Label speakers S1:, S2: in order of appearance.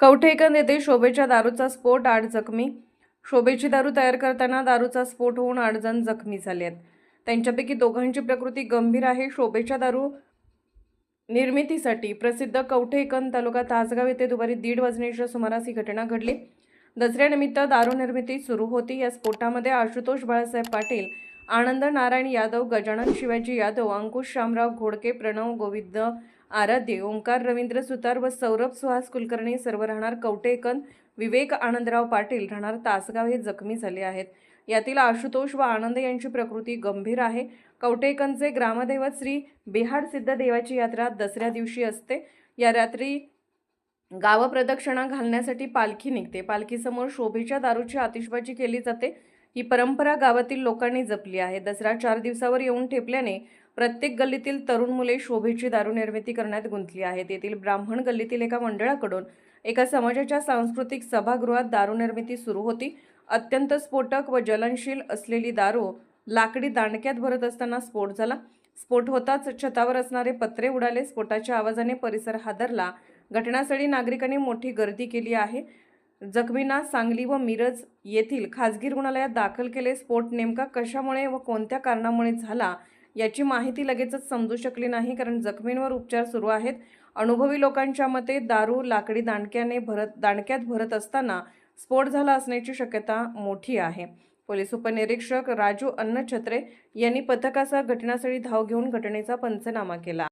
S1: कवठेकन येथे शोभेच्या दारूचा स्फोट आठ जखमी. शोभेची दारू तयार करताना दारूचा स्फोट होऊन आठ जण जखमी झाले आहेत. त्यांच्यापैकी दोघांची प्रकृती गंभीर आहे. शोभेच्या दारू निर्मितीसाठी प्रसिद्ध कवठेकंद तालुका तासगाव येथे दुपारी दीड वाजण्याच्या सुमारास ही घटना घडली. दसऱ्यानिमित्त दारू निर्मिती सुरू होती. या स्फोटामध्ये आशुतोष बाळासाहेब पाटील आनंद नारायण यादव गजानन शिवाजी यादव अंकुश शामराव घोडके प्रणव गोविंद आराध्य ओंकार रवींद्र सुतार व सौरभ सुहास कुलकर्णी सर्व राहणार कवटेकन विवेक आनंदराव पाटील राहणार तासगाव हे जखमी झाले आहेत. यातील आशुतोष व आनंद यांची प्रकृती गंभीर आहे. कवटेकनचे ग्रामदैवत श्री बिहाड सिद्ध देवाची यात्रा दसऱ्या दिवशी असते. या रात्री गावप्रदक्षिणा घालण्यासाठी पालखी निघते. पालखीसमोर शोभेच्या दारूची आतिषबाजी केली जाते. ही परंपरा गावातील लोकांनी जपली आहे. दसरा चार दिवसावर येऊन ठेपल्याने प्रत्येक गल्लीतील तरुण मुले शोभेची दारू निर्मिती करण्यात गुंतली आहेत. येथील ब्राह्मण गल्लीतील एका मंडळाकडून एका समाजाच्या सांस्कृतिक सभागृहात दारू निर्मिती सुरू होती. अत्यंत स्फोटक व ज्वलनशील असलेली दारू लाकडी दांडक्यात भरत असताना स्फोट झाला. स्फोट होताच छतावर असणारे पत्रे उडाले. स्फोटाच्या आवाजाने परिसर हादरला. घटनास्थळी नागरिकांनी मोठी गर्दी केली आहे. जखमींना सांगली व मिरज येथील खाजगी रुग्णालयात दाखल केले. स्फोट नेमका कशामुळे व कोणत्या कारणामुळे झाला याची माहिती लगेचच समजू शकली नाही कारण जखमींवर उपचार सुरू आहेत. अनुभवी लोकांच्या मते दारू लाकडी दांडक्याने भरत दांडक्यात भरत असताना स्फोट झाला असण्याची शक्यता मोठी आहे. पोलीस उपनिरीक्षक राजू अन्नछत्रे यांनी पथकासह घटनास्थळी धाव घेऊन घटनेचा पंचनामा केला.